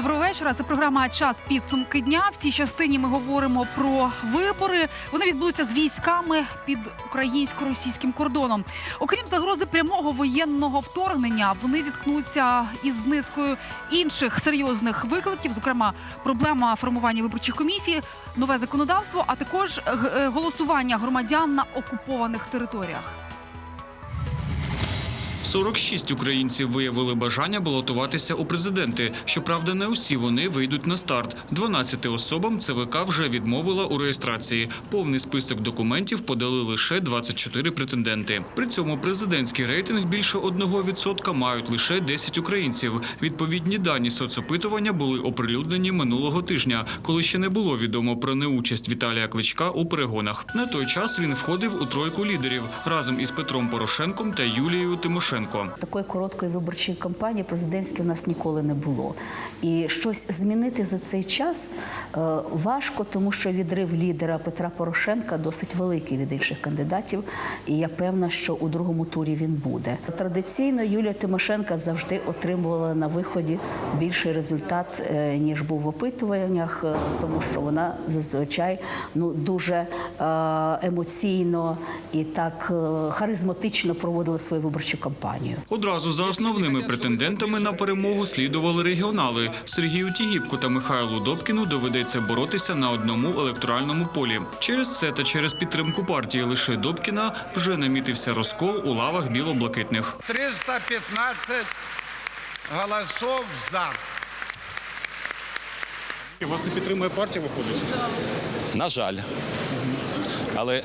Доброго вечора. Це програма Час підсумки дня. В цій частині ми говоримо про вибори. Вони відбудуться з військами під українсько-російським кордоном. Окрім загрози прямого воєнного вторгнення, вони зіткнуться із низкою інших серйозних викликів, зокрема проблема формування виборчих комісій, нове законодавство, а також е, голосування громадян на окупованих територіях. 46 українців виявили бажання балотуватися у президенти. Щоправда, не усі вони вийдуть на старт. 12 особам ЦВК вже відмовила у реєстрації. Повний список документів подали лише 24 претенденти. При цьому президентський рейтинг більше 1% мають лише 10 українців. Відповідні дані соцопитування були оприлюднені минулого тижня, коли ще не було відомо про неучасть Віталія Кличка у перегонах. На той час він входив у тройку лідерів разом із Петром Порошенком та Юлією Тимошенко. Такої короткої виборчої кампанії президентської у нас ніколи не було. І щось змінити за цей час е, важко, тому що відрив лідера Петра Порошенка досить великий від інших кандидатів. І я певна, що у другому турі він буде. Традиційно Юлія Тимошенка завжди отримувала на виході більший результат, е, ніж був в опитуваннях, е, тому що вона зазвичай ну дуже емоційно і так харизматично проводила свою виборчу кампанію. Одразу за основними претендентами на перемогу слідували регіонали. Сергію Тігіпку та Михайлу Добкіну доведеться боротися на одному електоральному полі. Через це та через підтримку партії лише Добкіна вже намітився розкол у лавах білоблакитних. 315 голосов за. Вас не підтримує партія, виходить? На жаль. Але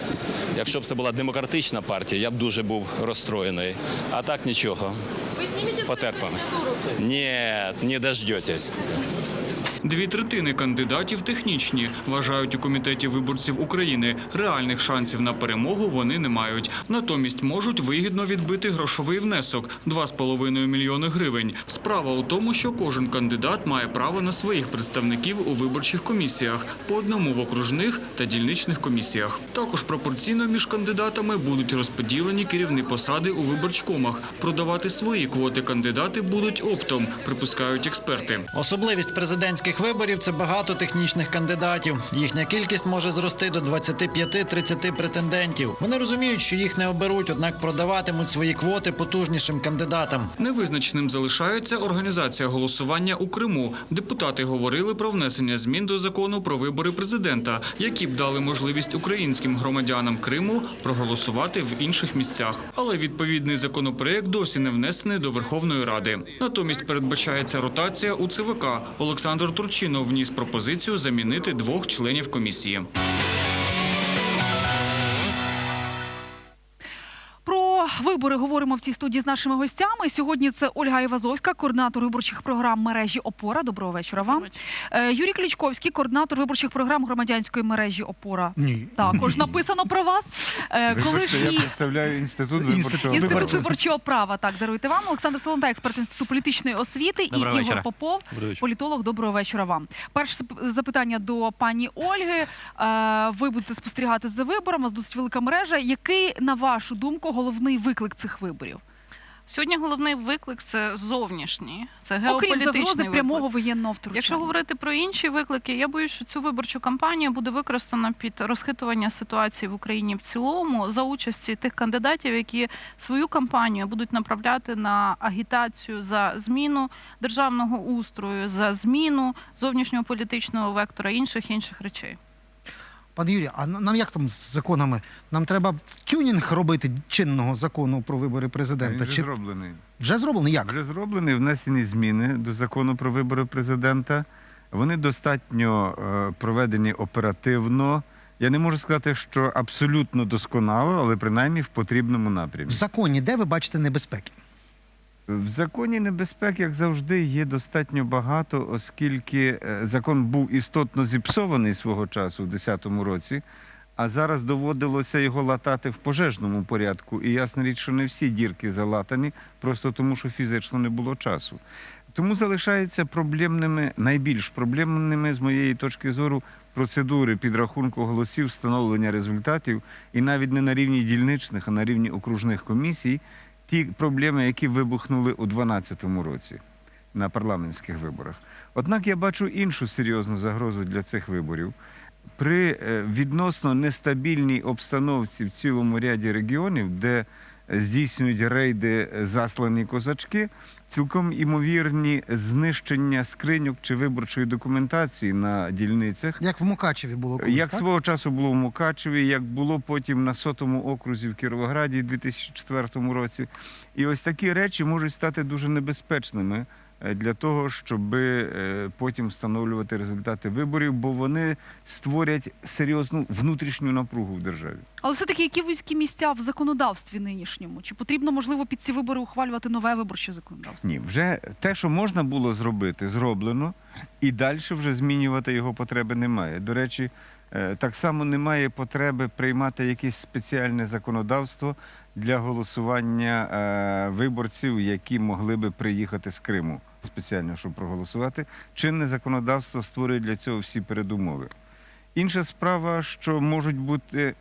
якщо б це була демократична партія, я б дуже був розстроєний. А так нічого. Ви знімете свою Ні, не дождетесь. Дві третини кандидатів технічні, вважають у комітеті виборців України. Реальних шансів на перемогу вони не мають. Натомість можуть вигідно відбити грошовий внесок 2,5 мільйони гривень. Справа у тому, що кожен кандидат має право на своїх представників у виборчих комісіях, по одному в окружних та дільничних комісіях. Також пропорційно між кандидатами будуть розподілені керівні посади у виборчкомах. Продавати свої квоти кандидати будуть оптом, припускають експерти. Особливість президентських виборів це багато технічних кандидатів. Їхня кількість може зрости до 25-30 претендентів. Вони розуміють, що їх не оберуть, однак продаватимуть свої квоти потужнішим кандидатам. Невизначеним залишається організація голосування у Криму. Депутати говорили про внесення змін до закону про вибори президента, які б дали можливість українським громадянам Криму проголосувати в інших місцях. Але відповідний законопроект досі не внесений до Верховної Ради. Натомість передбачається ротація у ЦВК. Олександр Турчинов вніс пропозицію замінити двох членів комісії. Вибори говоримо в цій студії з нашими гостями. Сьогодні це Ольга Івазовська, координатор виборчих програм мережі Опора. Доброго вечора вам. Е, Юрій Ключковський, координатор виборчих програм громадянської мережі Опора. Ні. Також написано про вас. Е, Вибачте, я представляю інститут виборчого. інститут Виборчого. права. Так, даруйте вам. Олександр Солонта, експерт інституту політичної освіти, Доброго і Ігор. Попов, Доброго політолог. Доброго вечора вам. Перше зап- запитання до пані Ольги. Е, Ви будете спостерігати за виборами. У вас досить велика мережа. Який, на вашу думку, головний виклик цих виборів? Сьогодні головний виклик це зовнішній, це Окрім геополітичний загрози виклик. прямого воєнного втручання. Якщо говорити про інші виклики, я боюсь, що цю виборчу кампанію буде використана під розхитування ситуації в Україні в цілому за участі тих кандидатів, які свою кампанію будуть направляти на агітацію за зміну державного устрою, за зміну зовнішнього політичного вектора інших інших речей. Пане Юрій, а нам як там з законами? Нам треба тюнінг робити чинного закону про вибори Він президента. вже Чи зроблений. вже зроблений? Як? Вже зроблені внесені зміни до закону про вибори президента. Вони достатньо е, проведені оперативно. Я не можу сказати, що абсолютно досконало, але принаймні в потрібному напрямі. В законі, де ви бачите небезпеки? В законі небезпек, як завжди, є достатньо багато, оскільки е, закон був істотно зіпсований свого часу в 2010 році, а зараз доводилося його латати в пожежному порядку. І ясна річ, що не всі дірки залатані, просто тому, що фізично не було часу. Тому залишаються проблемними, найбільш проблемними з моєї точки зору процедури підрахунку голосів, встановлення результатів, і навіть не на рівні дільничних, а на рівні окружних комісій, ті проблеми, які вибухнули у 2012 році. на парламентських виборах. Однак я бачу іншу серйозну загрозу для цих виборів. При е, відносно нестабільній обстановці в цілому ряді регіонів, де здійснюють рейди е, заслані козачки, цілком імовірні знищення скриньок чи виборчої документації на дільницях. Як в Мукачеві було колись, Як так? свого часу було в Мукачеві, як було потім на сотому окрузі в Кіровограді у 2004 році. І ось такі речі можуть стати дуже небезпечними для того, щоб е, потім встановлювати результати виборів, бо вони створять серйозну внутрішню напругу в державі. Але все-таки які вузькі місця в законодавстві нинішньому? Чи потрібно, можливо, під ці вибори ухвалювати нове виборче законодавство? Ні, вже те, що можна було зробити, зроблено, і далі вже змінювати його потреби немає. До речі, е, так само немає потреби приймати якесь спеціальне законодавство для голосування е, виборців, які могли би приїхати з Криму спеціально, щоб проголосувати. Чинне законодавство створює для цього всі передумови. Інша справа, що можуть бути.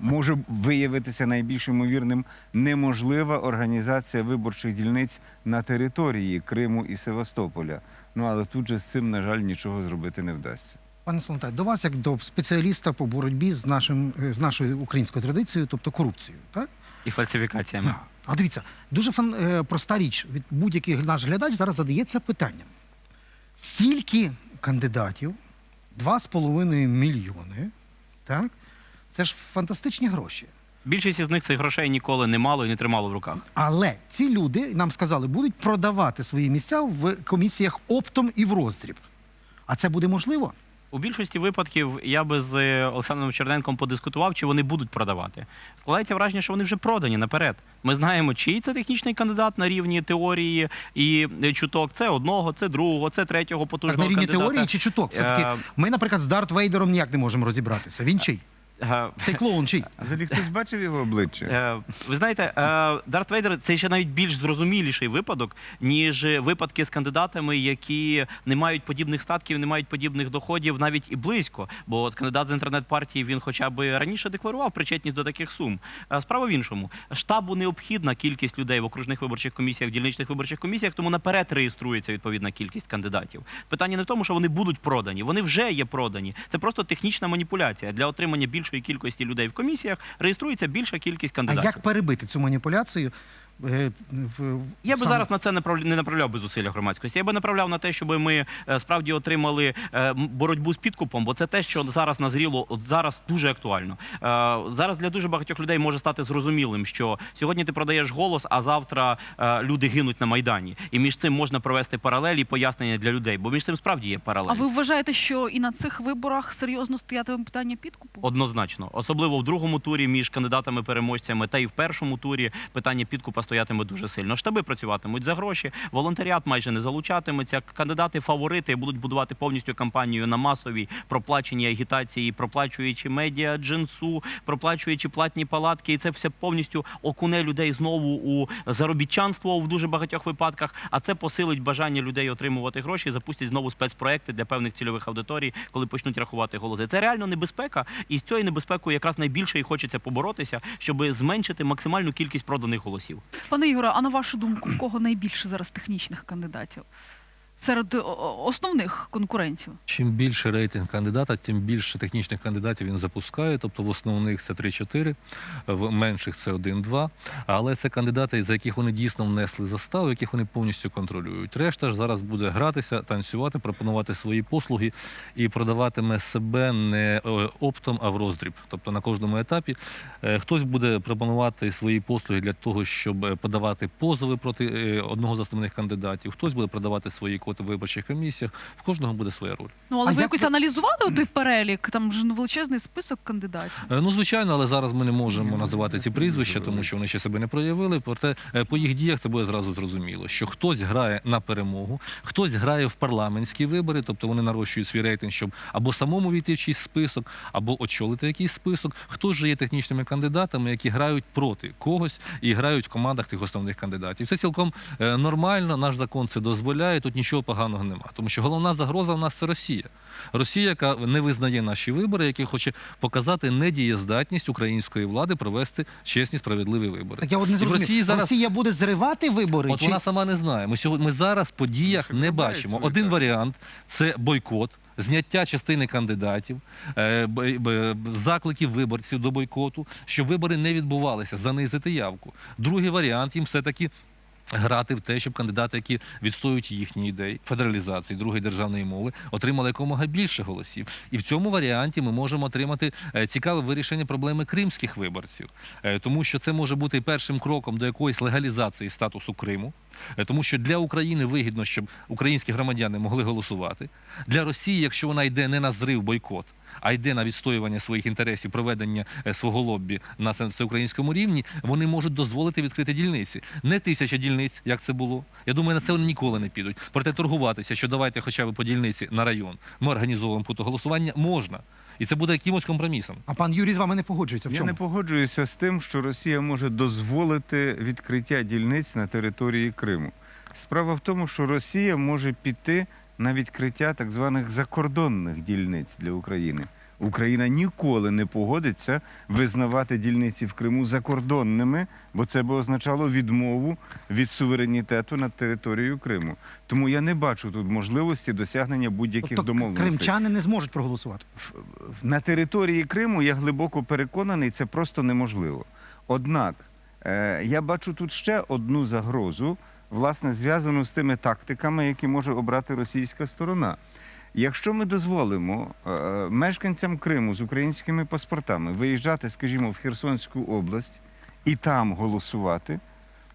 Може виявитися найбільш ймовірним неможлива організація виборчих дільниць на території Криму і Севастополя. Ну але тут же з цим, на жаль, нічого зробити не вдасться. Пане Солонтай, до вас як до спеціаліста по боротьбі з нашим е, з нашою українською традицією, тобто корупцією, так? І фальсифікаціями. А дивіться, дуже фан, е, проста річ. Від будь-який наш глядач зараз задається питанням. Стільки кандидатів, 2,5 мільйони, так? Це ж фантастичні гроші. Більшість із них цих грошей ніколи не мало і не тримало в руках. Але ці люди, нам сказали, будуть продавати свої місця в комісіях оптом і в роздріб. А це буде можливо? У більшості випадків я би з е, Олександром Черненком подискутував, чи вони будуть продавати. Складається враження, що вони вже продані наперед. Ми знаємо, чий це технічний кандидат на рівні теорії і е, чуток. Це одного, це другого, це третього потужного потужного на рівні кандидата. теорії чи чуток? Все-таки Е, ми, наприклад, з Дарт Вейдером ніяк не можемо розібратися. Він чий? Е, Цей клоун чий? Взагалі хтось бачив його обличчя? Е, ви знаєте, е, Дарт Вейдер це ще навіть більш зрозуміліший випадок, ніж випадки з кандидатами, які не мають подібних статків, не мають подібних доходів навіть і близько. Бо от кандидат з інтернет-партії він хоча б раніше декларував причетність до таких сум. Е, Справа в іншому. Штабу необхідна кількість людей в окружних виборчих комісіях, в дільничних виборчих комісіях, тому наперед реєструється відповідна кількість кандидатів. Питання не в тому, що вони будуть продані, вони вже є продані. Це просто технічна маніпуляція для отримання більшої кількості людей в комісіях. Реєструється більша кількість А кандидатів. як перебити цю маніпуляцію? Е, в- в- Я би саме- зараз на це направ- не направляв би зусилля громадськості. Я би направляв на те, щоб ми е, справді отримали е, м- боротьбу з підкупом, бо це те, що зараз назріло, от зараз дуже актуально. Е, Зараз для дуже багатьох людей може стати зрозумілим, що сьогодні ти продаєш голос, а завтра е, люди гинуть на майдані. І між цим можна провести паралелі і пояснення для людей, бо між цим справді є. А ви вважаєте, що і на цих виборах серйозно стоятиме питання підкупу? Однозначно, особливо в другому турі між кандидатами-переможцями та й в першому турі питання підкупа стоятиме дуже сильно. Штаби працюватимуть за гроші, волонтеріат майже не залучатиметься. Кандидати-фаворити будуть будувати повністю кампанію на масовій проплаченій агітації, проплачуючи медіа, джинсу, проплачуючи платні палатки, і це все повністю окуне людей знову у заробітчанство в дуже багатьох випадках. А це посилить бажання людей отримувати гроші, запустять знову спецпроекти для певних цільових аудиторій, коли почнуть рахувати голоси. Це реально небезпека, і з цією небезпекою якраз найбільше і хочеться поборотися, щоб зменшити максимальну кількість проданих голосів. Пане Ігоре, а на вашу думку, в кого найбільше зараз технічних кандидатів? Серед о- основних конкурентів? Чим більше рейтинг кандидата, тим більше технічних кандидатів він запускає. Тобто в основних це 3-4, в менших це 1-2. Але це кандидати, за яких вони дійсно внесли заставу, яких вони повністю контролюють. Решта ж зараз буде гратися, танцювати, пропонувати свої послуги і продаватиме себе не е, оптом, а в роздріб. Тобто на кожному етапі е, хтось буде пропонувати свої послуги для того, щоб е, подавати позови проти е, одного з основних кандидатів. Хтось буде продавати свої квоти в виборчих комісіях. В кожного буде своя роль. Ну, але А ви як якось ви- аналізували той перелік? Там ж величезний список кандидатів. Е, Ну, звичайно, але зараз ми не можемо називати ці прізвища, тому що вони ще себе не проявили. Проте е, по їх діях це буде зразу зрозуміло, що хтось грає на перемогу, хтось грає в парламентські вибори, тобто вони нарощують свій рейтинг, щоб або самому війти в чийсь список, або очолити якийсь список. Хтось же є технічними кандидатами, які грають проти когось і грають в командах тих основних кандидатів. Це цілком е, нормально. Наш закон це дозволяє. Тут нічого нічого поганого немає. Тому що головна загроза в нас це Росія. Росія, яка не визнає наші вибори, яка хоче показати недієздатність української влади провести чесні справедливі вибори. Так я от не І в зрозумів. Росії зараз Росія буде зривати вибори? От чи... вона сама не знає. Ми сьогодні ми зараз в подіях не бачимо. Один варіант це бойкот. Зняття частини кандидатів, е, б- закликів виборців до бойкоту, щоб вибори не відбувалися, занизити явку. Другий варіант їм все-таки грати в те, щоб кандидати, які відстоюють їхні ідеї федералізації другої державної мови, отримали якомога більше голосів. І в цьому варіанті ми можемо отримати е, цікаве вирішення проблеми кримських виборців, Е, тому що це може бути першим кроком до якоїсь легалізації статусу Криму. Е, Тому що для України вигідно, щоб українські громадяни могли голосувати. Для Росії, якщо вона йде не на зрив бойкот, а йде на відстоювання своїх інтересів, проведення е, свого лоббі на все- всеукраїнському рівні, вони можуть дозволити відкрити дільниці. Не тисяча дільниць, як це було. Я думаю, на це вони ніколи не підуть. Проте торгуватися, що давайте хоча б по дільниці на район. Ми організовуємо тут голосування можна. І це буде якимось компромісом. А пан Юрій з вами не погоджується. В Я не погоджуюся з тим, що Росія може дозволити відкриття дільниць на території Криму. Справа в тому, що Росія може піти на відкриття так званих закордонних дільниць для України. Україна ніколи не погодиться визнавати дільниці в Криму закордонними, бо це би означало відмову від суверенітету над територією Криму. Тому я не бачу тут можливості досягнення будь-яких Тобто домовленостей. кримчани не зможуть проголосувати. На території Криму я глибоко переконаний, це просто неможливо. Однак е, я бачу тут ще одну загрозу, власне, зв'язану з тими тактиками, які може обрати російська сторона. Якщо ми дозволимо е, мешканцям Криму з українськими паспортами виїжджати, скажімо, в Херсонську область і там голосувати,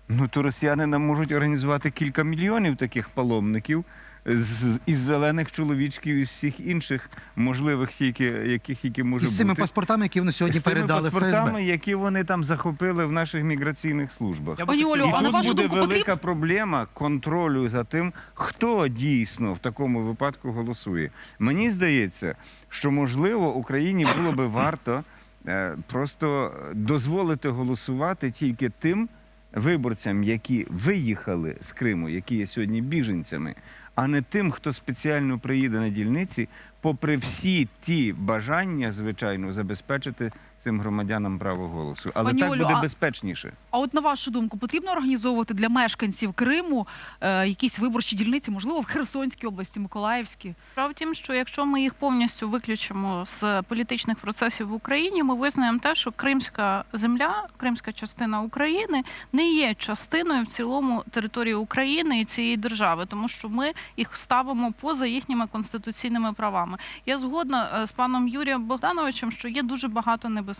ну то росіяни нам можуть організувати кілька мільйонів таких паломників з, із зелених чоловічків і всіх інших можливих, тільки, яких тільки може І з цими бути. паспортами, які вони сьогодні з тими передали паспортами, ФСБ. які вони там захопили в наших міграційних службах. Пані Олю, І а на тут вашу буде думку велика потрібно? проблема контролю за тим, хто дійсно в такому випадку голосує. Мені здається, що можливо Україні було би варто е, просто дозволити голосувати тільки тим виборцям, які виїхали з Криму, які є сьогодні біженцями, а не тим, хто спеціально приїде на дільниці, попри всі ті бажання, звичайно, забезпечити цим громадянам право голосу. Але Пані так Олю, буде а- безпечніше. А от на вашу думку, потрібно організовувати для мешканців Криму е, якісь виборчі дільниці, можливо, в Херсонській області, Миколаївській? Справа в тім, що якщо ми їх повністю виключимо з політичних процесів в Україні, ми визнаємо те, що кримська земля, кримська частина України не є частиною в цілому території України і цієї держави, тому що ми їх ставимо поза їхніми конституційними правами. Я згодна е, з паном Юрієм Богдановичем, що є дуже багато небезпек,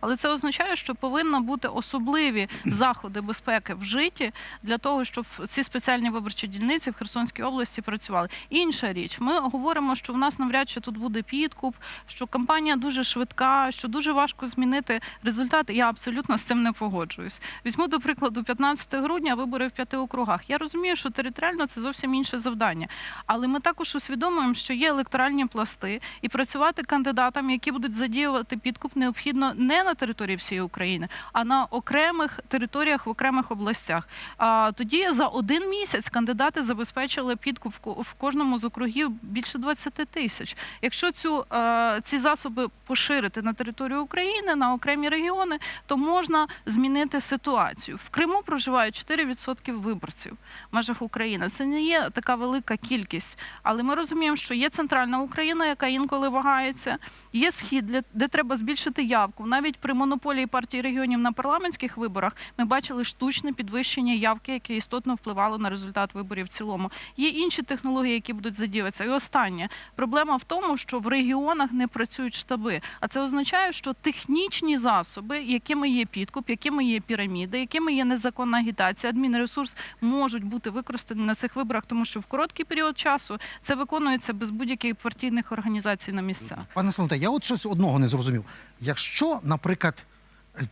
але це означає, що повинні бути особливі заходи безпеки вжиті для того, щоб ці спеціальні виборчі дільниці в Херсонській області працювали. Інша річ, ми говоримо, що в нас навряд чи тут буде підкуп, що кампанія дуже швидка, що дуже важко змінити результати. Я абсолютно з цим не погоджуюсь. Візьму до прикладу 15 грудня вибори в п'яти округах. Я розумію, що територіально це зовсім інше завдання, але ми також усвідомуємо, що є електоральні пласти, і працювати кандидатам, які будуть задіювати підкуп, необхідно не на території всієї України, а на окремих територіях в окремих областях. А тоді за один місяць кандидати забезпечили підкуп в кожному з округів більше 20 тисяч. Якщо цю е, ці засоби поширити на територію України на окремі регіони, то можна змінити ситуацію. В Криму проживають 4% виборців в межах України. Це не є така велика кількість, але ми розуміємо, що є центральна Україна, яка інколи вагається. Є схід, де треба збільшити явку. Навіть при монополії партії регіонів на парламентських виборах ми бачили штучне підвищення явки, яке істотно впливало на результат виборів в цілому. Є інші технології, які будуть задіюватися. І останнє проблема в тому, що в регіонах не працюють штаби. А це означає, що технічні засоби, якими є підкуп, якими є піраміди, якими є незаконна агітація, адмінресурс можуть бути використані на цих виборах, тому що в короткий період часу це виконується без будь-яких партійних організацій на місцях. Пане Солонте, я от щось одного не зрозумів. Якщо, наприклад,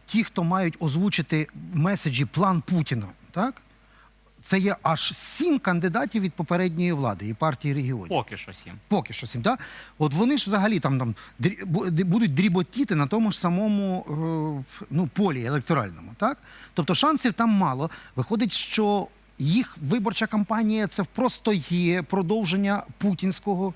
ті, хто мають озвучити меседжі план Путіна, так? Це є аж сім кандидатів від попередньої влади і партії регіонів. Поки що сім. Поки що сім, так? От вони ж взагалі там, там будуть дріботіти на тому ж самому е, ну, полі електоральному, так? Тобто шансів там мало. Виходить, що їх виборча кампанія це просто є продовження путінського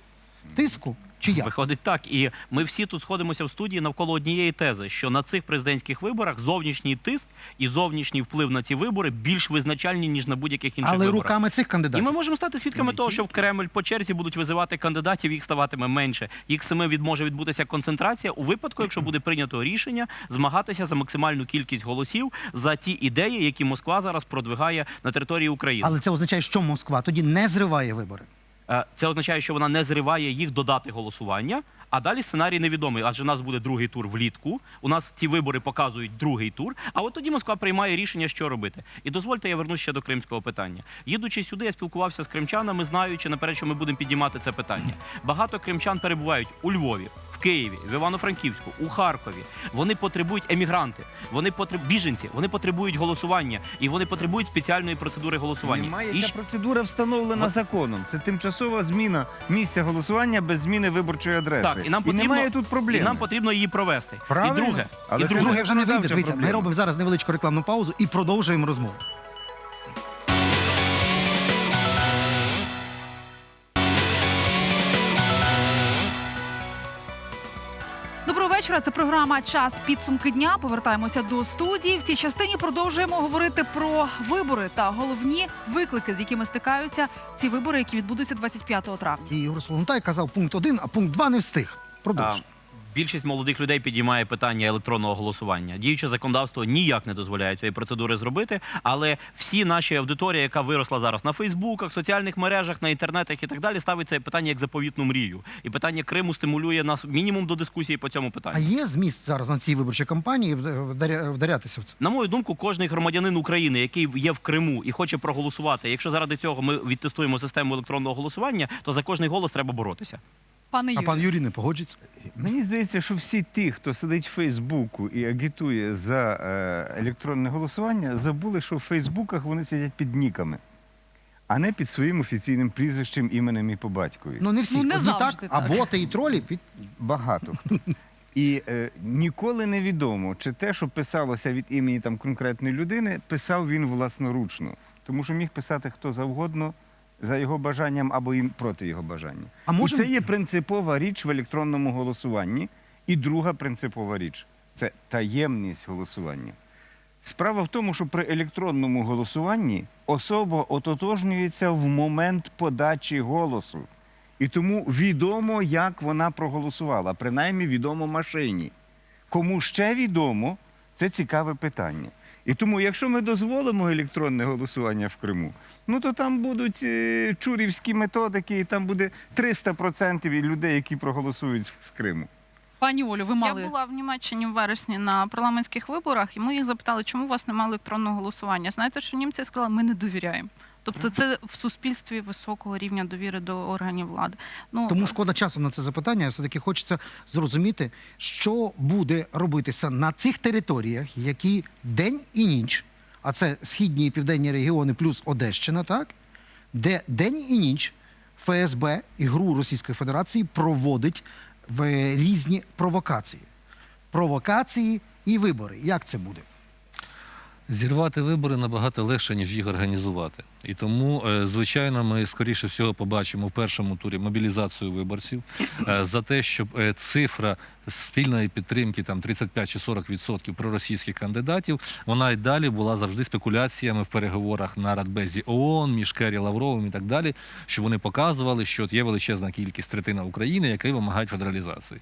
тиску? Чи як? Виходить так, і ми всі тут сходимося в студії навколо однієї тези, що на цих президентських виборах зовнішній тиск і зовнішній вплив на ці вибори більш визначальні ніж на будь-яких інших Але виборах. руками цих І кандидатів. ми можемо стати свідками того, що в Кремль по черзі будуть визивати кандидатів, їх ставатиме менше. Їх саме від може відбутися концентрація у випадку, якщо буде прийнято рішення змагатися за максимальну кількість голосів за ті ідеї, які Москва зараз продвигає на території України. Але це означає, що Москва тоді не зриває вибори. Е, Це означає, що вона не зриває їх додати голосування. А далі сценарій невідомий, адже у нас буде другий тур влітку. У нас ці вибори показують другий тур. А от тоді Москва приймає рішення, що робити. І дозвольте, я вернусь ще до кримського питання. Їдучи сюди, я спілкувався з кримчанами, знаючи наперед, що ми будемо піднімати це питання. Багато кримчан перебувають у Львові, в Києві, в Івано-Франківську, у Харкові. Вони потребують емігранти, вони потреб... біженці, вони потребують голосування і вони потребують спеціальної процедури голосування. Немає І ця процедура встановлена От- законом. Це тимчасова зміна місця голосування без зміни виборчої адреси. Так, і нам потрібно, немає тут проблем. І нам потрібно її провести. Правильно. І друге, Але і Друге вже не вийде. ми робимо зараз невеличку рекламну паузу і продовжуємо розмову. Вечора. Це програма Час підсумки дня. Повертаємося до студії. В цій частині продовжуємо говорити про вибори та головні виклики, з якими стикаються ці вибори, які відбудуться 25 травня. І Ігор Солонтай казав пункт один, а пункт два не встиг. Продовж. Більшість молодих людей підіймає питання електронного голосування. Діюче законодавство ніяк не дозволяє цієї процедури зробити, але всі наші аудиторія, яка виросла зараз на Фейсбуках, соціальних мережах, на інтернетах і так далі, ставить це питання як заповітну мрію. І питання Криму стимулює нас мінімум до дискусії по цьому А є зміст зараз на цій виборчій кампанії вда- вдарятися в це? На мою думку, кожний громадянин України, який є в Криму і хоче проголосувати, якщо заради цього ми відтестуємо систему електронного голосування, то за кожний голос треба боротися. Пане А пан Юрій не погоджується. Мені здається, що всі ті, хто сидить в Фейсбуку і агітує за е, електронне голосування, забули, що в Фейсбуках вони сидять під ніками, а не під своїм офіційним прізвищем, іменем і по батькові. Ну не всі. Ну, не Одні завжди так, а так. боти і тролі під Багато. хто. І е, ніколи не відомо, чи те, що писалося від імені там конкретної людини, писав він власноручно. Тому що міг писати хто завгодно за його бажанням або і проти його бажання. А може- І це є принципова річ в електронному голосуванні. І друга принципова річ це таємність голосування. Справа в тому, що при електронному голосуванні особа ототожнюється в момент подачі голосу. І тому відомо, як вона проголосувала, принаймні відомо машині. Кому ще відомо, це цікаве питання. І тому, якщо ми дозволимо електронне голосування в Криму, ну то там будуть е, чурівські методики, і там буде 300% людей, які проголосують з Криму. пані Олю, ви мали Я була в Німеччині в вересні на парламентських виборах, і ми їх запитали, чому у вас немає електронного голосування. Знаєте, що німці сказали, ми не довіряємо. Тобто це в суспільстві високого рівня довіри до органів влади. Ну Тому шкода часу на це запитання. Все-таки хочеться зрозуміти, що буде робитися на цих територіях, які день і ніч, а це східні і південні регіони плюс Одещина, так? Де день і ніч ФСБ і ГРУ Російської Федерації проводить в різні провокації. Провокації і вибори. Як це буде? Зірвати вибори набагато легше, ніж їх організувати. І тому, е, звичайно, ми скоріше всього побачимо в першому турі мобілізацію виборців е, за те, щоб е, цифра спільної підтримки там 35 чи 40 відсотків проросійських кандидатів, вона й далі була завжди спекуляціями в переговорах на Радбезі ООН, між Керрі Лавровим і так далі, щоб вони показували, що є величезна кількість третина України, які вимагають федералізації.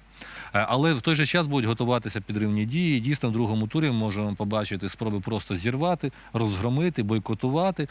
Але в той же час будуть готуватися підривні дії. І Дійсно, в другому турі ми можемо побачити спроби просто зірвати, розгромити, бойкотувати.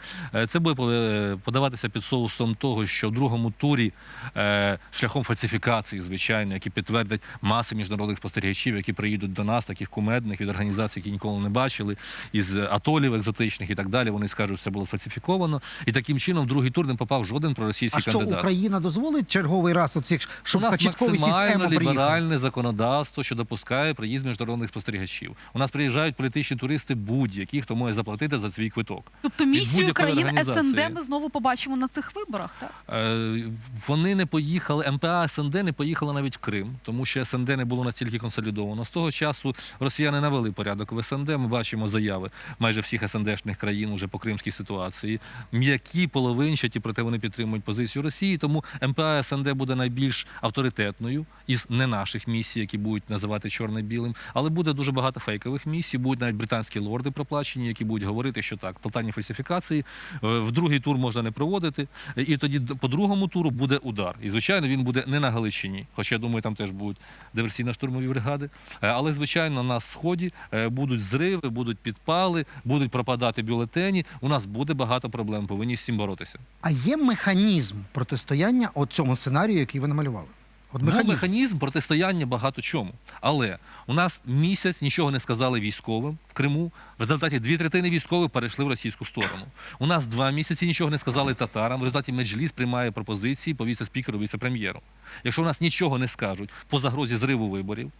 Це буде е, подаватися під соусом того, що в другому турі е, шляхом фальсифікації, звичайно, які підтвердять маси міжнародних спостерігачів, які приїдуть до нас, таких кумедних від організацій, які ніколи не бачили, із атолів екзотичних і так далі. Вони скажуть, що це було фальсифіковано. І таким чином в другий тур не попав жоден проросійський А що кандидат. Україна дозволить черговий раз оцих, щоб У нас максимально ліберальне законодавство, що допускає приїзд міжнародних спостерігачів. У нас приїжджають політичні туристи будь-які, хто може заплатити за свій квиток. тобто місію будь-якої країн. СНД ми знову побачимо на цих виборах. Так Е, Вони не поїхали, МПА СНД не поїхала навіть в Крим, тому що СНД не було настільки консолідовано. З того часу росіяни навели порядок в СНД. Ми бачимо заяви майже всіх СНДшних країн уже по кримській ситуації. М'які, половинчаті, проте вони підтримують позицію Росії. Тому МПА СНД буде найбільш авторитетною із не наших місій, які будуть називати чорне-білим. Але буде дуже багато фейкових місій. Будуть навіть британські лорди проплачені, які будуть говорити, що так, тотальні фальсифікації е, в другий тур можна не проводити. І тоді по другому туру буде удар. І звичайно, він буде не на Галичині, хоча я думаю, там теж будуть диверсійно-штурмові бригади. Е, Але звичайно, на сході е, будуть зриви, будуть підпали, будуть пропадати бюлетені. У нас буде багато проблем. Повинні з цим боротися. А є механізм протистояння от цьому сценарію, який ви намалювали? От Був механізм. механізм протистояння багато чому. Але у нас місяць нічого не сказали військовим в Криму. В результаті дві третини військових перейшли в російську сторону. У нас два місяці нічого не сказали татарам. В результаті Меджліс приймає пропозиції по віце-спікеру, віце-прем'єру. Якщо у нас нічого не скажуть по загрозі зриву виборів.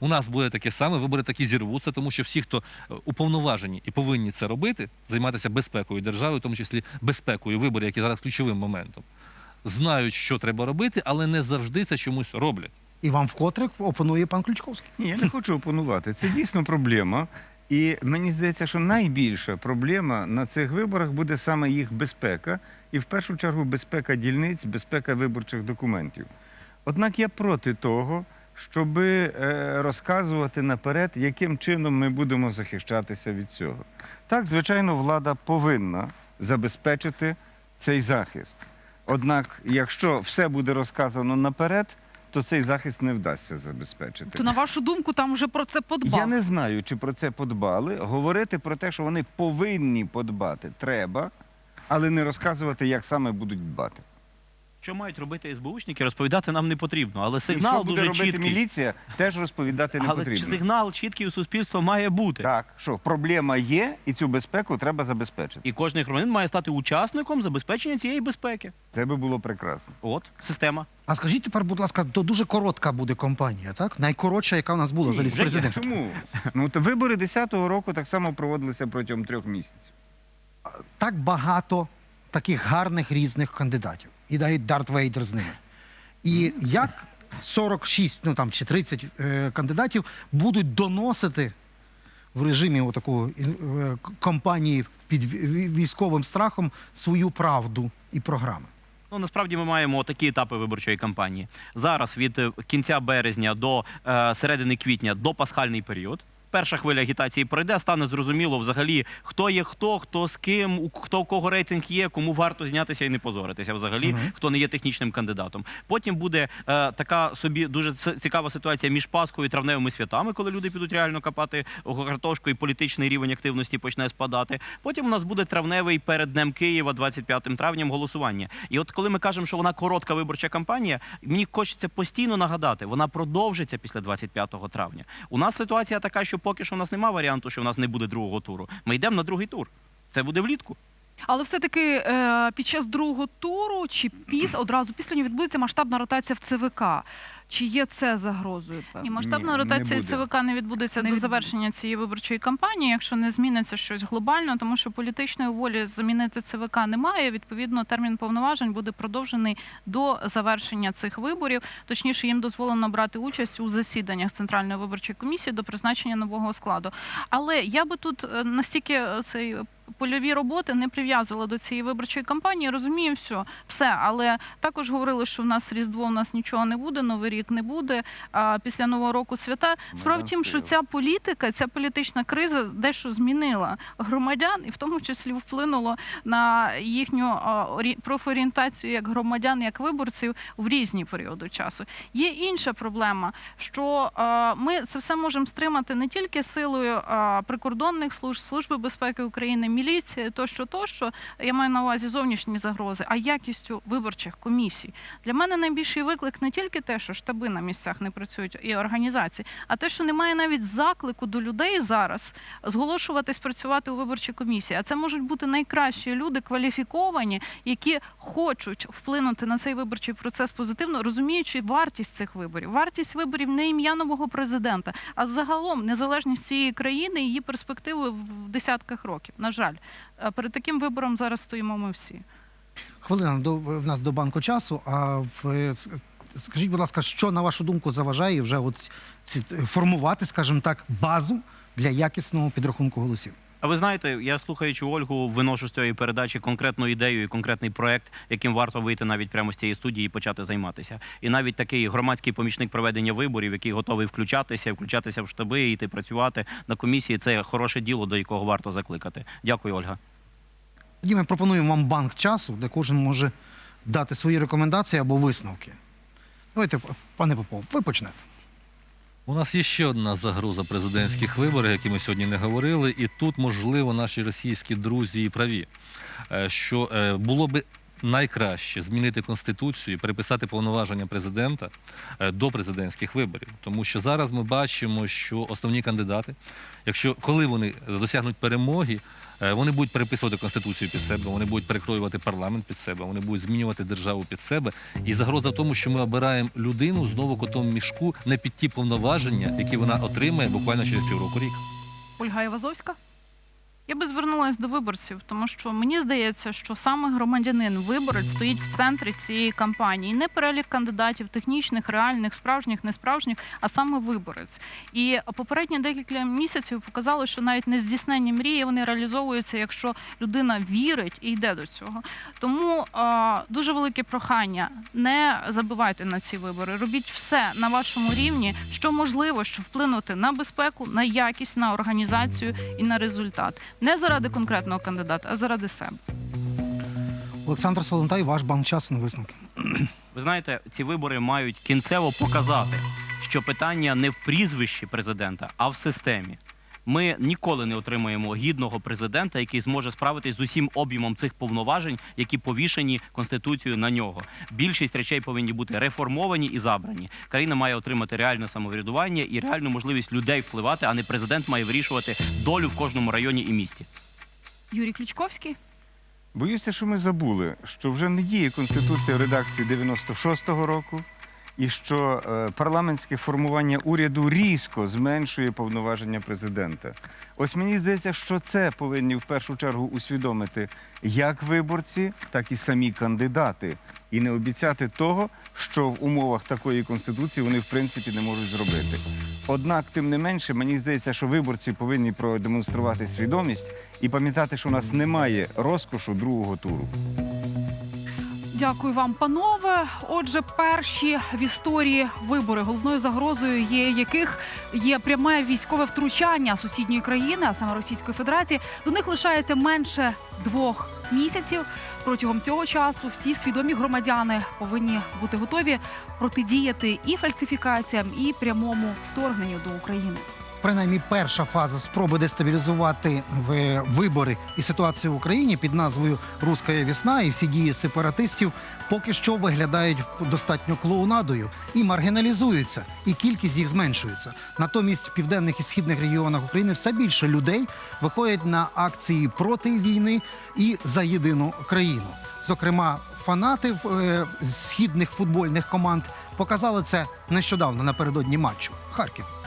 У нас буде таке саме, вибори такі зірвуться, тому що всі, хто е, уповноважені і повинні це робити, займатися безпекою держави, в тому числі безпекою виборів, які зараз ключовим моментом, знають, що треба робити, але не завжди це чомусь роблять. І вам вкотре опонує пан Ключковський. Ні, я не хочу опонувати. Це дійсно проблема. І мені здається, що найбільша проблема на цих виборах буде саме їх безпека, і в першу чергу безпека дільниць, безпека виборчих документів. Однак я проти того, щоб розказувати наперед, яким чином ми будемо захищатися від цього. Так, звичайно, влада повинна забезпечити цей захист. Однак, якщо все буде розказано наперед, то цей захист не вдасться забезпечити. то на вашу думку, там вже про це подбали? Я не знаю, чи про це подбали. Говорити про те, що вони повинні подбати, треба, але не розказувати, як саме будуть дбати. Що мають робити СБУшники, розповідати нам не потрібно. Але І сигнал що буде дуже робити чіткий. міліція, теж розповідати не Але потрібно. сигнал чіткий у суспільства має бути. Так, що проблема є, і цю безпеку треба забезпечити. І кожен громадянин має стати учасником забезпечення цієї безпеки. Це би було прекрасно. От система. А скажіть тепер, будь ласка, то дуже коротка буде кампанія, так? Найкоротша, яка в нас була взагалі з Ні, президентом. Чому? Ну, то вибори 10-го року так само проводилися протягом трьох місяців. Так багато таких гарних різних кандидатів. І навіть Дарт Вейдер з ними. І як 46, ну там чи 30 е, кандидатів будуть доносити в режимі такої кампанії під військовим страхом свою правду і програми? Ну насправді ми маємо такі етапи виборчої кампанії. Зараз від е, кінця березня до е, середини квітня до пасхальний період. Перша хвиля агітації пройде, стане зрозуміло взагалі, хто є хто, хто з ким, хто у кого рейтинг є, кому варто знятися і не позоритися взагалі, хто не є технічним кандидатом. Потім буде е, така собі дуже цікава ситуація між Пасхою і травневими святами, коли люди підуть реально копати картошку і політичний рівень активності почне спадати. Потім у нас буде травневий перед Днем Києва, 25 травням, голосування. І от коли ми кажемо, що вона коротка виборча кампанія, мені хочеться постійно нагадати, вона продовжиться після 25 травня. У нас ситуація така, що поки що у нас немає варіанту, що у нас не буде другого туру. Ми йдемо на другий тур. Це буде влітку. Але все-таки е, під час другого туру чи піс одразу після нього відбудеться масштабна ротація в ЦВК. Чи є це загрозою? Певно? масштабна Ні, не ротація буде. ЦВК не відбудеться Не до відбудеться. завершення цієї виборчої кампанії, якщо не зміниться щось глобально, тому що політичної волі замінити ЦВК немає. Відповідно, термін повноважень буде продовжений до завершення цих виборів. Точніше, їм дозволено брати участь у засіданнях центральної виборчої комісії до призначення нового складу. Але я би тут е, настільки е, цей. Польові роботи не прив'язувала до цієї виборчої кампанії. Розумію все, все. Але також говорили, що в нас різдво, у нас нічого не буде, новий рік не буде. А після нового року свята справа в тім, що ця політика, ця політична криза дещо змінила громадян, і в тому числі вплинуло на їхню профорієнтацію як громадян, як виборців в різні періоди часу. Є інша проблема, що а, ми це все можемо стримати не тільки силою а, прикордонних служб, служби безпеки України, міліції, тощо, тощо. Я маю на увазі зовнішні загрози, а якістю виборчих комісій. Для мене найбільший виклик не тільки те, що штаби на місцях не працюють і організації, а те, що немає навіть заклику до людей зараз зголошуватись працювати у виборчій комісії. А це можуть бути найкращі люди, кваліфіковані, які хочуть вплинути на цей виборчий процес позитивно, розуміючи вартість цих виборів. Вартість виборів не ім'я нового президента, а загалом незалежність цієї країни і її перспективи в десятках років. На жаль. Е, перед таким вибором зараз стоїмо ми всі. Хвилина до в нас до банку часу. А в с- скажіть, будь ласка, що на вашу думку заважає вже от ці формувати, скажімо так, базу для якісного підрахунку голосів? А ви знаєте, я слухаючи Ольгу, виношу з цієї передачі конкретну ідею і конкретний проект, яким варто вийти навіть прямо з цієї студії і почати займатися. І навіть такий громадський помічник проведення виборів, який готовий включатися, включатися в штаби, йти працювати на комісії. Це хороше діло, до якого варто закликати. Дякую, Ольга. Тоді ми пропонуємо вам банк часу, де кожен може дати свої рекомендації або висновки. Давайте, пане Попов, ви почнете. У нас є ще одна загроза президентських виборів, які ми сьогодні не говорили, і тут, можливо, наші російські друзі і праві, е, що е, було би найкраще змінити конституцію і переписати повноваження президента е, до президентських виборів. Тому що зараз ми бачимо, що основні кандидати, якщо коли вони досягнуть перемоги, вони будуть переписувати конституцію під себе, вони будуть перекроювати парламент під себе, вони будуть змінювати державу під себе. І загроза в тому, що ми обираємо людину знову котом мішку не під ті повноваження, які вона отримає буквально через півроку рік. Ольга Івазовська. Я би звернулася до виборців, тому що мені здається, що саме громадянин виборець стоїть в центрі цієї кампанії. Не перелік кандидатів, технічних, реальних, справжніх, несправжніх, а саме виборець. І попередні декілька місяців показали, що навіть нездійсненні мрії вони реалізовуються, якщо людина вірить і йде до цього. Тому а, дуже велике прохання: не забивайте на ці вибори. Робіть все на вашому рівні, що можливо, щоб вплинути на безпеку, на якість, на організацію і на результат. Не заради конкретного кандидата, а заради себе. Олександр Солонтай, ваш банк часу на висновки. Ви знаєте, ці вибори мають кінцево показати, що питання не в прізвищі президента, а в системі. Ми ніколи не отримаємо гідного президента, який зможе справитись з усім об'ємом цих повноважень, які повішені конституцією на нього. Більшість речей повинні бути реформовані і забрані. Країна має отримати реальне самоврядування і реальну можливість людей впливати, а не президент має вирішувати долю в кожному районі і місті. Юрій Ключковський. Боюся, що ми забули, що вже не діє Конституція в редакції 96-го року, і що е, парламентське формування уряду різко зменшує повноваження президента. Ось мені здається, що це повинні в першу чергу усвідомити як виборці, так і самі кандидати, і не обіцяти того, що в умовах такої конституції вони в принципі не можуть зробити. Однак, тим не менше, мені здається, що виборці повинні продемонструвати свідомість і пам'ятати, що у нас немає розкошу другого туру. Дякую вам, панове. Отже, перші в історії вибори, головною загрозою є яких є пряме військове втручання сусідньої країни, а саме Російської Федерації. До них лишається менше двох місяців. Протягом цього часу всі свідомі громадяни повинні бути готові протидіяти і фальсифікаціям, і прямому вторгненню до України. Принаймні, перша фаза спроби дестабілізувати вибори і ситуацію в Україні під назвою Руська весна і всі дії сепаратистів поки що виглядають достатньо клоунадою і маргіналізуються, і кількість їх зменшується. Натомість в південних і східних регіонах України все більше людей виходять на акції проти війни і за єдину країну. Зокрема, фанати е, східних футбольних команд показали це нещодавно напередодні матчу. Харків.